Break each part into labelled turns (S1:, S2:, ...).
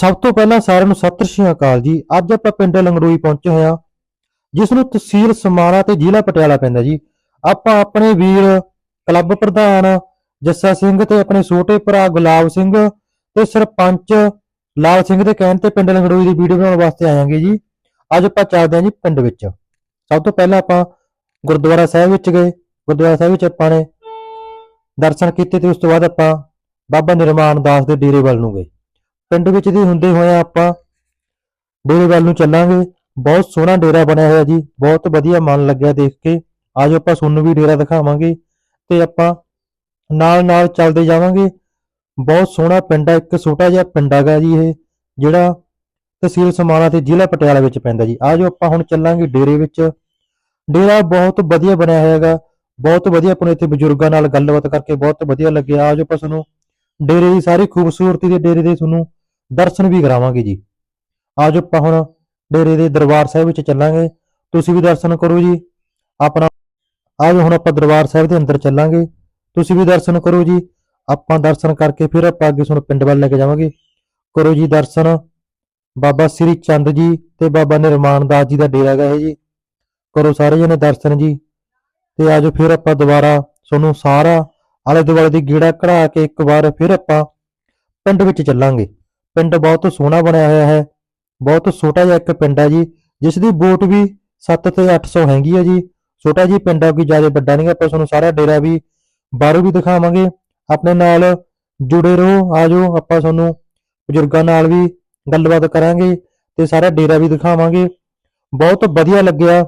S1: ਸਭ ਤੋਂ ਪਹਿਲਾਂ ਸਾਰਿਆਂ ਨੂੰ ਸਤਿ ਸ਼੍ਰੀ ਅਕਾਲ ਜੀ। ਅੱਜ ਆਪਾਂ ਪਿੰਡ ਲੰਗੜੋਈ ਪਹੁੰਚੇ ਹੋਏ ਹਾਂ, ਜਿਸ ਨੂੰ ਤਹਿਸੀਲ ਸਮਾਰਾ ਤੇ ਜ਼ਿਲ੍ਹਾ ਪਟਿਆਲਾ ਪੈਂਦਾ ਜੀ। ਆਪਾਂ ਆਪਣੇ ਵੀਰ, ਕਲੱਬ ਪ੍ਰਧਾਨ, ਜੱਸਾ ਸਿੰਘ ਤੇ ਆਪਣੇ ਛੋਟੇ ਭਰਾ ਗੁਲਾਬ ਸਿੰਘ ਤੇ ਸਰਪੰਚ ਲਾਲ ਸਿੰਘ ਦੇ ਕਹਿਣ ਤੇ ਪਿੰਡ ਲੰਗੜੋਈ ਦੀ ਵੀਡੀਓ ਬਣਾਉਣ ਵਾਸਤੇ ਆਇਆਂਗੇ ਜੀ। ਅੱਜ ਆਪਾਂ ਚੱਲਦੇ ਹਾਂ ਜੀ ਪਿੰਡ ਵਿੱਚ। ਸਭ ਤੋਂ ਪਹਿਲਾਂ ਆਪਾਂ ਗੁਰਦੁਆਰਾ ਸਾਹਿਬ ਵਿੱਚ ਗਏ। ਗੁਰਦੁਆਰਾ ਸਾਹਿਬ ਵਿੱਚ ਆਪਾਂ ਨੇ ਦਰਸ਼ਨ ਕੀਤੇ ਤੇ ਉਸ ਤੋਂ ਬਾਅਦ ਆਪਾਂ ਬਾਬਾ ਨਿਰਮਾਨ ਦਾਸ ਦੇ ਡੇਰੇ ਵੱਲ ਨੂੰ ਗਏ। ਪਿੰਡ ਵਿੱਚ ਦੀ ਹੁੰਦੇ ਹੋਏ ਆਪਾਂ ਡੇਰੇ ਵੱਲ ਨੂੰ ਚੱਲਾਂਗੇ। ਬਹੁਤ ਸੋਹਣਾ ਡੇਰਾ ਬਣਿਆ ਹੋਇਆ ਜੀ। ਬਹੁਤ ਵਧੀਆ ਮਨ ਲੱਗਿਆ ਦੇਖ ਕੇ। ਆਜੋ ਆਪਾਂ ਤੁਹਾਨੂੰ ਵੀ ਡੇਰਾ ਦਿਖਾਵਾਂਗੇ ਤੇ ਆਪਾਂ ਨਾਲ ਨਾਲ ਚੱਲਦੇ ਜਾਵਾਂਗੇ। ਬਹੁਤ ਸੋਹਣਾ ਪਿੰਡ ਹੈ ਇੱਕ ਛੋਟਾ ਜਿਹਾ ਪਿੰਡ ਹੈਗਾ ਜੀ ਇਹ, ਜਿਹੜਾ ਤਹਿਸੀਲ ਸਮਾਣਾ ਤੇ ਜ਼ਿਲ੍ਹਾ ਪਟਿਆਲਾ ਵਿੱਚ ਪੈਂਦਾ ਜੀ। ਆਜੋ ਆਪਾਂ ਹੁਣ ਚੱਲਾਂਗੇ ਡੇਰੇ ਵਿੱਚ। ਡੇਰਾ ਬਹੁਤ ਵਧੀਆ ਬਣਿਆ ਹੋਇਆ ਹੈਗਾ। ਬਹੁਤ ਵਧੀਆ ਆਪਣੇ ਇੱਥੇ ਬਜ਼ੁਰਗਾਂ ਨਾਲ ਗੱਲਬਾਤ ਕਰਕੇ ਬਹੁਤ ਵਧੀਆ ਲੱਗਿਆ। ਆਜੋ ਆਪਾਂ ਤੁਹਾਨੂੰ ਡੇਰੇ ਦੀ ਸਾਰੀ ਖੂਬਸੂਰਤੀ ਦੇ ਡੇਰੇ ਦੇ ਤੁਹਾਨੂੰ ਦਰਸ਼ਨ ਵੀ ਕਰਾਵਾਂਗੇ ਜੀ। ਆਜੋ ਆਪਾਂ ਹੁਣ ਡੇਰੇ ਦੇ ਦਰਬਾਰ ਸਾਹਿਬ ਵਿੱਚ ਚੱਲਾਂਗੇ। ਤੁਸੀਂ ਵੀ ਦਰਸ਼ਨ ਕਰੋ ਜੀ। ਆਪਣਾ ਆਜੋ ਹੁਣ ਆਪਾਂ ਦਰਬਾਰ ਸਾਹਿਬ ਦੇ ਅੰਦਰ ਚੱਲਾਂਗੇ। ਤੁਸੀਂ ਵੀ ਦਰਸ਼ਨ ਕਰੋ ਜੀ। ਆਪਾਂ ਦਰਸ਼ਨ ਕਰਕੇ ਫਿਰ ਆਪਾਂ ਅੱਗੇ ਤੁਹਾਨੂੰ ਪਿੰਡ ਵੱਲ ਲੈ ਕੇ ਜਾਵਾਂਗੇ। ਕਰੋ ਜੀ ਦਰਸ਼ਨ। ਬਾਬਾ ਸ੍ਰੀ ਚੰਦ ਜੀ ਤੇ ਬਾਬਾ ਨਿਰਮਾਨ ਦਾਸ ਜੀ ਦਾ ਡੇਰਾ ਹੈਗਾ ਇਹ ਜੀ। ਕਰੋ ਸਾਰੇ ਜਣੇ ਦਰਸ਼ਨ ਜੀ। ਤੇ ਆਜੋ ਫਿਰ ਆਪਾਂ ਦੁਬਾਰਾ ਤੁਹਾਨੂੰ ਸਾਰਾ ਆਲੇ ਦੁਆਲੇ ਦੀ ਗੇੜਾ ਕਢਾ ਕੇ ਇੱਕ ਵਾਰ ਫਿਰ ਆਪਾਂ ਪਿੰਡ ਵਿੱਚ ਚੱਲਾਂਗੇ। ਪਿੰਡ ਬਹੁਤ ਸੋਹਣਾ ਬਣਿਆ ਹੋਇਆ ਹੈ। ਬਹੁਤ ਛੋਟਾ ਜਿਹਾ ਇੱਕ ਪਿੰਡ ਹੈ ਜੀ, ਜਿਸ ਦੀ ਵੋਟ ਵੀ 7 ਤੇ 800 ਹੈਗੀ ਹੈ ਜੀ। ਛੋਟਾ ਜੀ ਪਿੰਡ ਆ, ਕੋਈ ਜ਼ਿਆਦਾ ਵੱਡਾ ਨਹੀਂ, ਆਪਾਂ ਤੁਹਾਨੂੰ ਸਾਰਾ ਡੇਰਾ ਵੀ, ਬਾਹਰੋਂ ਵੀ ਦਿਖਾਵਾਂਗੇ। ਆਪਣੇ ਨਾਲ ਜੁੜੇ ਰਹੋ ਆਜੋ ਆਪਾਂ ਤੁਹਾਨੂੰ ਬਜ਼ੁਰਗਾਂ ਨਾਲ ਵੀ ਗੱਲਬਾਤ ਕਰਾਂਗੇ ਤੇ ਸਾਰਾ ਡੇਰਾ ਵੀ ਦਿਖਾਵਾਂਗੇ। ਬਹੁਤ ਵਧੀਆ ਲੱਗਿਆ।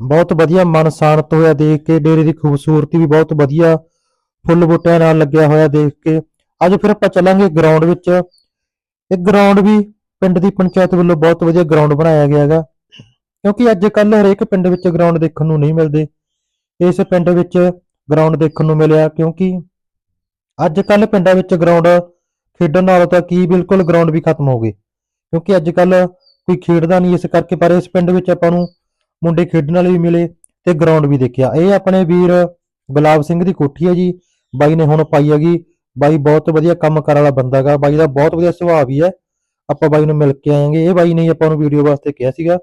S1: ਬਹੁਤ ਵਧੀਆ ਮਨ ਸ਼ਾਂਤ ਹੋਇਆ ਦੇਖ ਕੇ, ਡੇਰੇ ਦੀ ਖੂਬਸੂਰਤੀ ਵੀ ਬਹੁਤ ਵਧੀਆ, ਫੁੱਲ ਬੂਟਿਆਂ ਨਾਲ ਲੱਗਿਆ ਹੋਇਆ ਦੇਖ ਕੇ। ਅੱਜ ਫਿਰ ਆਪਾਂ ਚੱਲਾਂਗੇ ਗਰਾਊਂਡ ਵਿੱਚ। ਇਹ ਗਰਾਊਂਡ ਵੀ ਪਿੰਡ ਦੀ ਪੰਚਾਇਤ ਵੱਲੋਂ ਬਹੁਤ ਵਧੀਆ ਗਰਾਊਂਡ ਬਣਾਇਆ ਗਿਆ ਹੈਗਾ। ਕਿਉਂਕਿ ਅੱਜ ਕੱਲ ਹਰੇਕ ਪਿੰਡ ਵਿੱਚ ਗਰਾਊਂਡ ਦੇਖਣ ਨੂੰ ਨਹੀਂ ਮਿਲਦੇ। ਇਸ ਪਿੰਡ ਵਿੱਚ ਗਰਾਊਂਡ ਦੇਖਣ ਨੂੰ ਮਿਲਿਆ ਕਿਉਂਕਿ ਅੱਜ ਕੱਲ ਪਿੰਡਾਂ ਵਿੱਚ ਗਰਾਊਂਡ ਖੇਡਣ ਨਾਲ ਤਾਂ ਕੀ ਬਿਲਕੁਲ ਗਰਾਊਂਡ ਵੀ ਖਤਮ ਹੋ ਗਏ। ਕਿਉਂਕਿ ਅੱਜ ਕੱਲ ਕੋਈ ਖੇਡਦਾ ਨਹੀਂ, ਇਸ ਕਰਕੇ ਪਰ ਇਸ ਪਿੰਡ ਵਿੱਚ ਆਪਾਂ ਨੂੰ ਮੁੰਡੇ ਖੇਡਣ ਵਾਲੇ ਵੀ ਮਿਲੇ ਤੇ ਗਰਾਊਂਡ ਵੀ ਦੇਖਿਆ। ਇਹ ਆਪਣੇ ਵੀਰ ਗੁਲਾਬ ਸਿੰਘ ਦੀ ਕੋਠੀ ਹੈ ਜੀ। ਬਾਈ ਨੇ ਹੁਣ ਪਾਈ ਹੈਗੀ ਬਾਈ ਬਹੁਤ ਵਧੀਆ ਕੰਮ ਕਰਨ ਵਾਲਾ ਬੰਦਾ ਹੈਗਾ ਬਾਈ ਦਾ ਬਹੁਤ ਵਧੀਆ ਸੁਭਾਅ ਵੀ ਹੈ। ਆਪਾਂ ਬਾਈ ਨੂੰ ਮਿਲ ਕੇ ਆਏਗੇ। ਇਹ ਬਾਈ ਨੇ ਆਪਾਂ ਨੂੰ ਵੀਡੀਓ ਵਾਸਤੇ ਕਿਹਾ ਸੀਗਾ।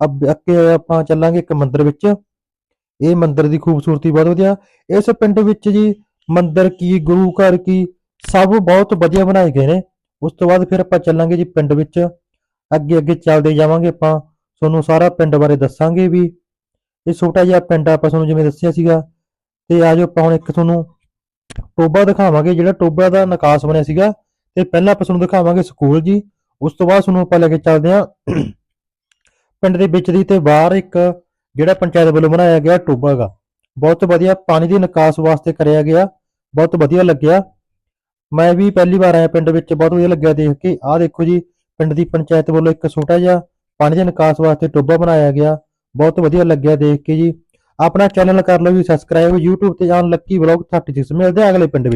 S1: ਅੱਬ ਅੱਗੇ ਆਪਾਂ ਚੱਲਾਂਗੇ ਇੱਕ ਮੰਦਿਰ ਵਿੱਚ। ਇਹ ਮੰਦਿਰ ਦੀ ਖੂਬਸੂਰਤੀ ਬਹੁਤ ਵਧੀਆ। ਇਸ ਪਿੰਡ ਵਿੱਚ ਜੀ ਮੰਦਿਰ ਕੀ, ਗੁਰੂ ਘਰ ਕੀ, ਸਭ ਬਹੁਤ ਵਧੀਆ ਬਣਾਏ ਗਏ ਨੇ। ਉਸ ਤੋਂ ਬਾਅਦ ਫਿਰ ਆਪਾਂ ਚੱਲਾਂਗੇ ਜੀ ਪਿੰਡ ਵਿੱਚ। ਅੱਗੇ ਅੱਗੇ ਚੱਲਦੇ ਜਾਵਾਂਗੇ ਆਪਾਂ। ਤੁਹਾਨੂੰ ਸਾਰਾ ਪਿੰਡ ਬਾਰੇ ਦੱਸਾਂਗੇ ਵੀ। ਇਹ ਛੋਟਾ ਜਿਹਾ ਪਿੰਡ ਆਪਾਂ ਤੁਹਾਨੂੰ ਜਿਵੇਂ ਦੱਸਿਆ ਸੀਗਾ। ਤੇ ਆਜੋ ਆਪਾਂ ਹੁਣ ਇੱਕ ਤੁਹਾਨੂੰ ਟੋਬਾ ਦਿਖਾਵਾਂਗੇ, ਜਿਹੜਾ ਟੋਬਾ ਦਾ ਨਿਕਾਸ ਬਣਿਆ ਸੀਗਾ, ਤੇ ਪਹਿਲਾਂ ਆਪਾਂ ਤੁਹਾਨੂੰ ਦਿਖਾਵਾਂਗੇ ਸਕੂਲ ਜੀ। ਉਸ ਤੋਂ ਬਾਅਦ ਤੁਹਾਨੂੰ ਆਪਾਂ ਲੈ ਕੇ ਚੱਲਦੇ ਹਾਂ ਪਿੰਡ ਦੇ ਵਿੱਚ ਦੀ ਤੇ ਬਾਹਰ ਇੱਕ ਜਿਹੜਾ ਪੰਚਾਇਤ ਵੱਲੋਂ ਬਣਾਇਆ ਗਿਆ ਟੋਬਾ ਹੈਗਾ ਬਹੁਤ ਵਧੀਆ ਪਾਣੀ ਦੇ ਨਿਕਾਸ ਵਾਸਤੇ ਕਰਿਆ ਗਿਆ, ਬਹੁਤ ਵਧੀਆ ਲੱਗਿਆ। ਮੈਂ ਵੀ ਪਹਿਲੀ ਵਾਰ ਆਇਆ ਪਿੰਡ ਵਿੱਚ, ਬਹੁਤ ਵਧੀਆ ਲੱਗਿਆ ਦੇਖ ਕੇ। ਆਹ ਦੇਖੋ ਜੀ, ਪਿੰਡ ਦੀ ਪੰਚਾਇਤ ਵੱਲੋਂ ਇੱਕ ਛੋਟਾ ਜਿਹਾ ਪਾਣੀ ਦੇ ਨਿਕਾਸ ਵਾਸਤੇ ਟੋਬਾ ਬਣਾਇਆ ਗਿਆ, ਬਹੁਤ ਵਧੀਆ ਲੱਗਿਆ ਦੇਖ ਕੇ ਜੀ। ਆਪਣਾ ਚੈਨਲ ਕਰ ਲਓ ਜੀ ਸਬਸਕ੍ਰਾਈਬ YouTube ਤੇ ਜਾਣ ਲੱਕੀ ਵਲੌਗ 36 ਮਿਲਦੇ ਆ ਅਗਲੇ ਪਿੰਡ ਵਿੱਚ।